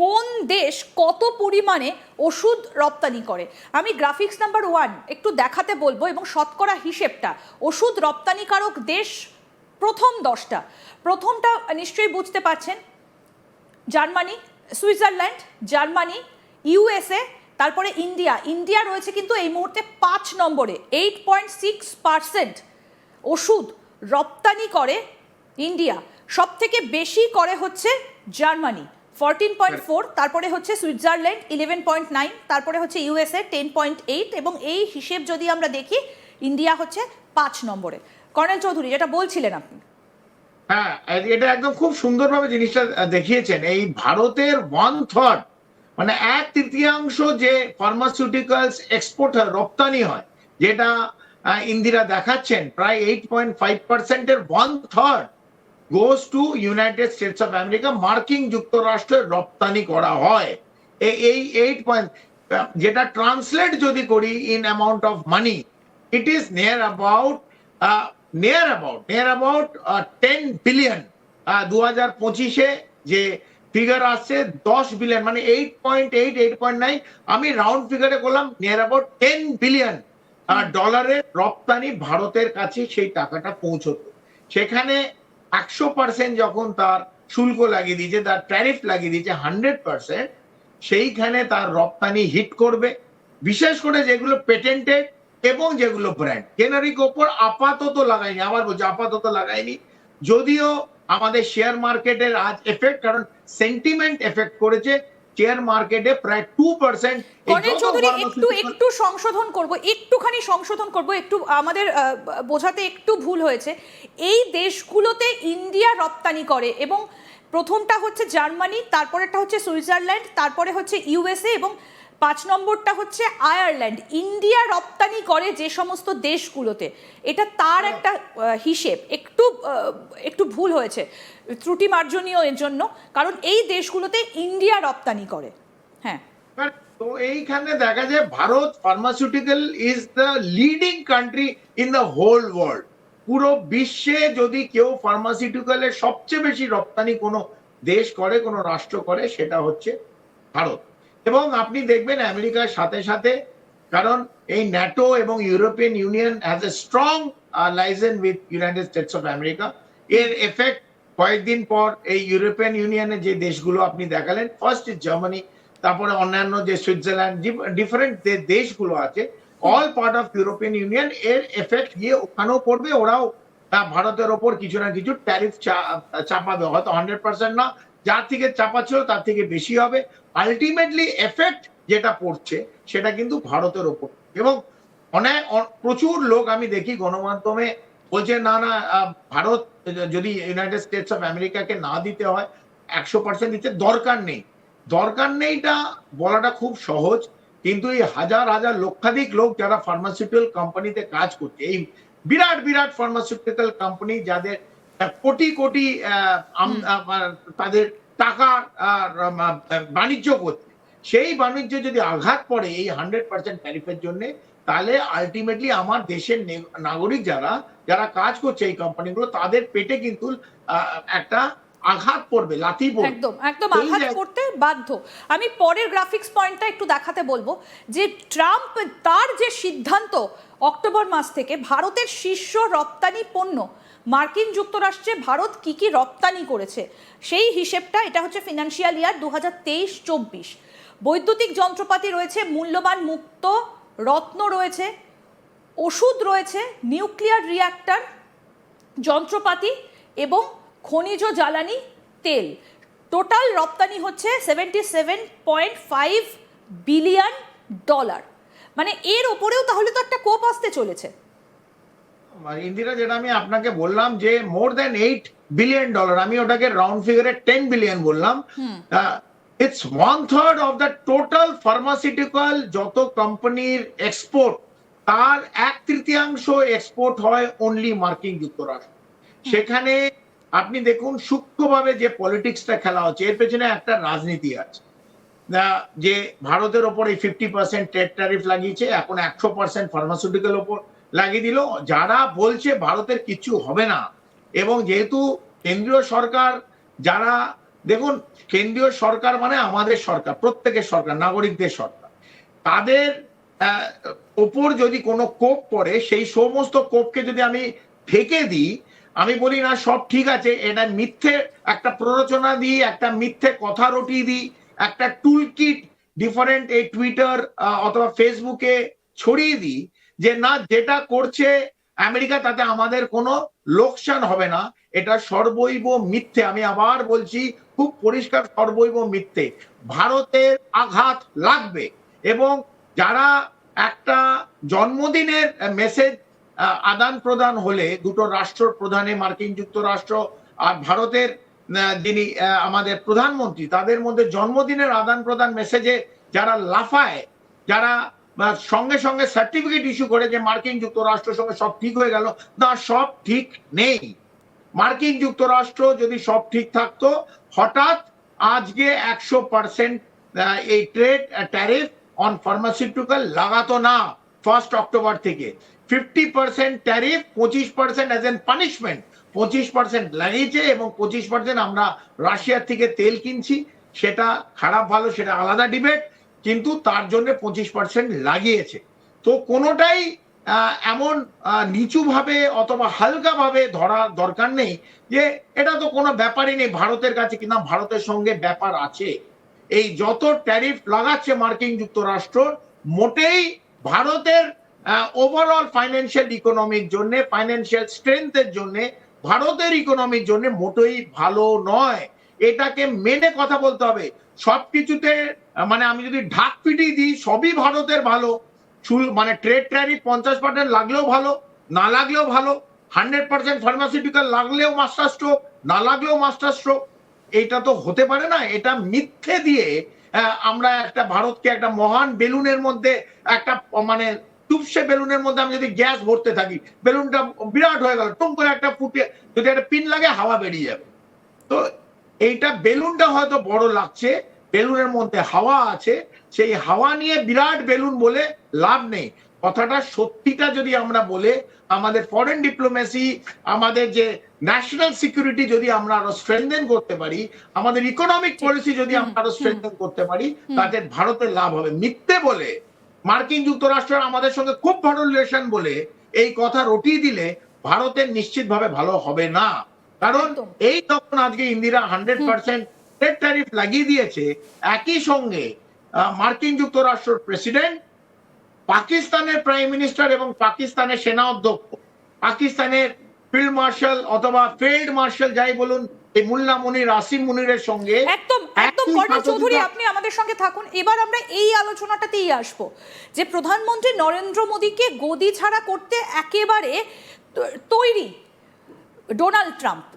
কোন দেশ কত পরিমাণে ওষুধ রপ্তানি করে? আমি গ্রাফিক্স নাম্বার ওয়ান একটু দেখাতে বলব এবং শতকরা হিসেবটা। ওষুধ রপ্তানিকারক দেশ প্রথম দশটা। প্রথমটা নিশ্চয়ই বুঝতে পারছেন। জার্মানি, সুইজারল্যান্ড, জার্মানি, ইউএসএ, তারপরে ইন্ডিয়া। ইন্ডিয়া রয়েছে কিন্তু এই মুহূর্তে পাঁচ নম্বরে। এইট পয়েন্ট সিক্স পার্সেন্ট ওষুধ রপ্তানি করে ইন্ডিয়া। সব থেকে বেশি করে হচ্ছে জার্মানি। ফোরটিন পয়েন্ট ফোর তারপরে হচ্ছে সুইজারল্যান্ড ইলেভেন পয়েন্ট নাইন তারপরে হচ্ছে ইউএসএ টেন পয়েন্ট এইট এবং এই হিসেব যদি আমরা দেখি ইন্ডিয়া হচ্ছে পাঁচ নম্বরে। কর্নেল চৌধুরী যেটা বলছিলেন আপনি। হ্যাঁ এটা একদম খুব সুন্দরভাবে জিনিসটা দেখিয়েছেন। এই ভারতের ওয়ান থার্ড মানে এক তৃতীয়াংশ যে ফার্মাসিউটিক্যালস এক্সপোর্ট হয় রপ্তানি হয় যেটা ইন্দিরা দেখাচ্ছেন প্রায় এইট পয়েন্ট ফাইভ পার্সেন্টের one third goes to United States of America মার্কিন যুক্তরাষ্ট্রের রপ্তানি করা হয়। এই এইট পয়েন্ট যেটা ট্রান্সলেট যদি করি in amount of money it is near about near about near about ten billion দু হাজার পঁচিশে যে ফিগার আসছে, দশ বিলিয়ন মানে eight point eight eight point nine আমি রাউন্ড ফিগারে করলাম নিয়ার অ্যাবাউট টেন বিলিয়ন ডলারের রপ্তানি ভারতের কাছে সেই টাকাটা পৌঁছতো। সেখানে একশো পার্সেন্ট যখন তার শুল্ক লাগিয়ে দিয়েছে, তার ট্যারিফ লাগিয়ে দিয়েছে হান্ড্রেড পার্সেন্ট সেইখানে তার রপ্তানি হিট করবে। বিশেষ করে যেগুলো পেটেন্টেড এবং যেগুলো ব্র্যান্ড কেনারিক ওপর আপাতত লাগায়নি, আবার বলছি আপাতত লাগায়নি। যদিও আমাদের শেয়ার মার্কেটের আজ এফেক্ট কারণ সেন্টিমেন্ট এফেক্ট করেছে শেয়ার মার্কেটে প্রায় টু পার্সেন্ট চৌধুরী একটু একটু সংশোধন করব একটুখানি সংশোধন করব একটু আমাদের বোঝাতে একটু ভুল হয়েছে। এই দেশগুলোতে ইন্ডিয়া রপ্তানি করে এবং প্রথমটা হচ্ছে জার্মানি তারপরেটা হচ্ছে সুইজারল্যান্ড তারপরে হচ্ছে ইউএসএ এবং পাঁচ নম্বরটা হচ্ছে আয়ারল্যান্ড। ইন্ডিয়া রপ্তানি করে যে সমস্ত দেশগুলোতে। এটা তার একটা আহ, হিসেব। একটু একটু ভুল হয়েছে। ত্রুটি মার্জনীয় এর জন্য। কারণ এই দেশগুলোতে ইন্ডিয়া রপ্তানি করে। হ্যাঁ। তো এইখানে দেখা যায় Bharat pharmaceutical is the leading country in the whole world পুরো বিশ্বে যদি কেউ ফার্মাসিউটিক্যালের সবচেয়ে বেশি রপ্তানি কোনো দেশ করে কোনো রাষ্ট্র করে সেটা হচ্ছে ভারত। এবং আপনি দেখবেন আমেরিকার সাথে সাথে, কারণ এই ন্যাটো এবং European union has a strong liaison with United States of America এর এফেক্ট কয়েকদিন পর এই ইউরোপিয়ান ইউনিয়নের যে দেশগুলো আপনি দেখালেন ফার্স্ট ইজ জার্মানি তারপরে অন্যান্য যে সুইজারল্যান্ড ডিফারেন্ট যে দেশগুলো আছে all part of European union এর এফেক্ট গিয়ে ওখানেও পড়বে, ওরাও ভারতের ওপর কিছু না কিছু ট্যারিফ চাপাবে, হয়তো হান্ড্রেড পার্সেন্ট না যার থেকে চাপাচ্ছিল তার থেকে বেশি হবে। আলটিমেটলি এফেক্ট যেটা পড়ছে, সেটা কিন্তু ভারতের ওপর। এবং অনেক প্রচুর লোক আমি দেখি গণমাধ্যমে বলছে, না না ভারত যদি ইউনাইটেড স্টেটস অফ আমেরিকাকে না দিতে হয়, একশো পার্সেন্ট দিতে দরকার নেই। দরকার নেইটা বলাটা খুব সহজ, কিন্তু এই হাজার হাজার, লক্ষাধিক লোক যারা ফার্মাসিউটিক্যাল কোম্পানিতে কাজ করছে, এই বিরাট বিরাট ফার্মাসিউটিক্যাল কোম্পানি যাদের কোটি কোটি তাদের আহ, বাণিজ্য করছে। সেই বাণিজ্য যদি আঘাত পড়ে এই হান্ড্রেড পার্সেন্ট ট্যারিফের জন্য তাহলে আলটিমেটলি আমার দেশের নাগরিক যারা যারা কাজ করছে এই কোম্পানিগুলো তাদের পেটে কিন্তু একটা আঘাত পড়বে লাথি পড়বে। একদম একদম আঘাত করতে বাধ্য। আমি পরের গ্রাফিক্স পয়েন্টটা একটু দেখাতে বলব যে ট্রাম্প তার যে সিদ্ধান্ত অক্টোবর মাস থেকে ভারতের শীর্ষ রপ্তানি পণ্য মার্কিন যুক্তরাষ্ট্রে ভারত কি কি রপ্তানি করেছে? সেই হিসেবটা এটা হচ্ছে ফিনান্সিয়াল ইয়ার দু হাজার তেইশ চব্বিশ বৈদ্যুতিক যন্ত্রপাতি রয়েছে, মূল্যবান মুক্ত রত্ন রয়েছে, ওষুধ রয়েছে, নিউক্লিয়ার রিয়াক্টর যন্ত্রপাতি এবং খনিজ জ্বালানি, তেল। টোটাল রপ্তানি হচ্ছে seventy seven point five billion dollar মানে এর ওপরেও তাহলে তো একটা কোপ আসতে চলেছে। ইন্দিরা যেটা আমি আপনাকে বললাম যে more than eight billion dollar আমি ওটাকে রাউন্ড ফিগারে টেন বিলিয়ন বললাম। It's one third of the total pharmaceutical যত কোম্পানির এক্সপোর্ট তার এক তৃতীয়াংশ এক্সপোর্ট হয় অনলি মার্কিন যুক্তরাষ্ট্র। সেখানে আপনি দেখুন সূক্ষ্মভাবে যে পলিটিক্সটা খেলা হচ্ছে এর পেছনে একটা রাজনীতি আছে। যে ভারতের ওপর এই ফিফটি পার্সেন্ট ট্রেড ট্যারিফ লাগিয়েছে এখন একশো পার্সেন্ট ফার্মাসিউটিক্যাল ওপর। লাগিয়ে দিল। যারা বলছে ভারতের কিছু হবে না, এবং যেহেতু কেন্দ্রীয় সরকার, যারা, দেখুন, কেন্দ্রীয় সরকার মানে আমাদের সরকার, প্রত্যেকের সরকার, নাগরিকদের সরকার। তাদের ওপর যদি কোনো কোপ পড়ে, সেই সমস্ত কোপকে যদি আমি ঢেকে দিই, আমি বলি, না, সব ঠিক আছে। এটা মিথ্যে একটা প্ররোচনা দিই, একটা মিথ্যে কথা রটিয়ে দিই, একটা টুল কিট ডিফারেন্ট এই টুইটার অথবা ফেসবুকে ছড়িয়ে দিই। যে না, যেটা করছে আমেরিকা, তাতে আমাদের কোনো লোকসান হবে না। এটা সর্বৈব মিথ্যে। আমি আবার বলছি, খুব পরিষ্কার সর্বৈব মিথ্যে। ভারতের আঘাত লাগবে এবং যারা একটা জন্মদিনের মেসেজ আদান প্রদান হলে, দুটো রাষ্ট্র প্রধানে মার্কিন যুক্তরাষ্ট্র আর ভারতের যিনি আমাদের প্রধানমন্ত্রী, তাদের মধ্যে জন্মদিনের আদান প্রদান মেসেজে যারা লাফায়, যারা সঙ্গে সঙ্গে সার্টিফিকেট ইস্যু করে যে মার্কিন যুক্তরাষ্ট্রের সঙ্গে সব ঠিক হয়ে গেল, না, সব ঠিক নেই। মার্কিন যুক্তরাষ্ট্র যদি সব ঠিক থাকতো, হঠাৎ আজকে একশো পার্সেন্ট এই ট্রেড ট্যারিফ অন ফার্মাসিউটিক্যাল লাগাতো না ফার্স্ট অক্টোবর থেকে। ফিফটি পার্সেন্ট ট্যারিফ পঁচিশ পার্সেন্ট অ্যাজ এন পানিশমেন্ট পঁচিশ পার্সেন্ট লাগিয়েছে এবং পঁচিশ পার্সেন্ট আমরা রাশিয়ার থেকে তেল কিনছি। সেটা খারাপ ভালো, সেটা আলাদা ডিবেট কিন্তু তার জন্য পঁচিশ পার্সেন্ট লাগিয়েছে। তো কোনোটাই এমন নিচুভাবে অথবা হালকাভাবে ধরা দরকার নেই যে এটা তো কোনো ব্যাপারই নেই ভারতের কাছে কিনা ভারতের সঙ্গে ব্যাপার আছে। এই যত ট্যারিফ লাগাচ্ছে মার্কিন যুক্তরাষ্ট্র, মোটেই ভারতের ওভারঅল ফাইন্যান্সিয়াল ইকোনমির জন্য ফাইন্যান্সিয়াল স্ট্রেংথের জন্য, ভারতের ইকোনমির জন্য মোটেই ভালো নয়। এটাকে মেনে কথা বলতে হবে। সবকিছুতে মানে আমি যদি ঢাক পিটিয়ে দিই, সবই ভারতের ভালো। মানে ট্রেড ট্যারিফ পঞ্চাশ পার্সেন্ট লাগলেও ভালো, না লাগলেও ভালো। হান্ড্রেড পার্সেন্ট ফার্মাসিউটিক্যাল লাগলেও মাস্টার স্ট্রোক না লাগলেও মাস্টার স্ট্রোক এটা তো হতে পারে না, এটা মিথ্যে দিয়ে আমরা একটা ভারতকে একটা মহান বেলুনের মধ্যে, একটা মানে টুপসে বেলুনের মধ্যে আমি যদি গ্যাস ভরতে থাকি, বেলুনটা বিরাট হয়ে গেল, টুম করে একটা ফুটে, যদি একটা পিন লাগে হাওয়া বেরিয়ে যাবে। তো এইটা বেলুনটা হয়তো বড় লাগছে বেলুনের মধ্যে হাওয়া আছে সেই হাওয়া নিয়ে বিরাট বেলুন বলে লাভ নেই। কথাটা সত্যিটা যদি আমরা বলে আমাদের ফরেন ডিপ্লোমেসি আমাদের যে ন্যাশনাল সিকিউরিটি যদি আমরা আরও স্ট্রেংথেন করতে পারি আমাদের ইকোনমিক পলিসি যদি আমরা আরও স্ট্রেংথেন করতে পারি তাতে ভারতের লাভ হবে। মিথ্যে বলে মার্কিন যুক্তরাষ্ট্র আমাদের সঙ্গে খুব ভালো রিলেশন বলে এই কথা রটিয়ে দিলে ভারতের নিশ্চিতভাবে ভালো হবে না। কারণ এই তখন আজকে Indira hundred percent trade tariff লাগিয়ে দিয়েছে একই সঙ্গে মার্কিন যুক্তরাষ্ট্রের প্রেসিডেন্ট পাকিস্তানের প্রাইম মিনিস্টার এবং পাকিস্তানের সেনা অধ্যক্ষ পাকিস্তানের ফিল্ড মার্শাল অথবা ফিল্ড মার্শাল যাই বলুন এই মুল্লা মুনির আসিম মুনিরের সঙ্গে একদম একদম চৌধুরী আপনি আমাদের সঙ্গে থাকুন। এবার আমরা এই আলোচনাটাতেই আসব যে প্রধানমন্ত্রী নরেন্দ্র মোদীকে গদি ছাড়া করতে একেবারে তৈরি ডোনাল্ড ট্রাম্প।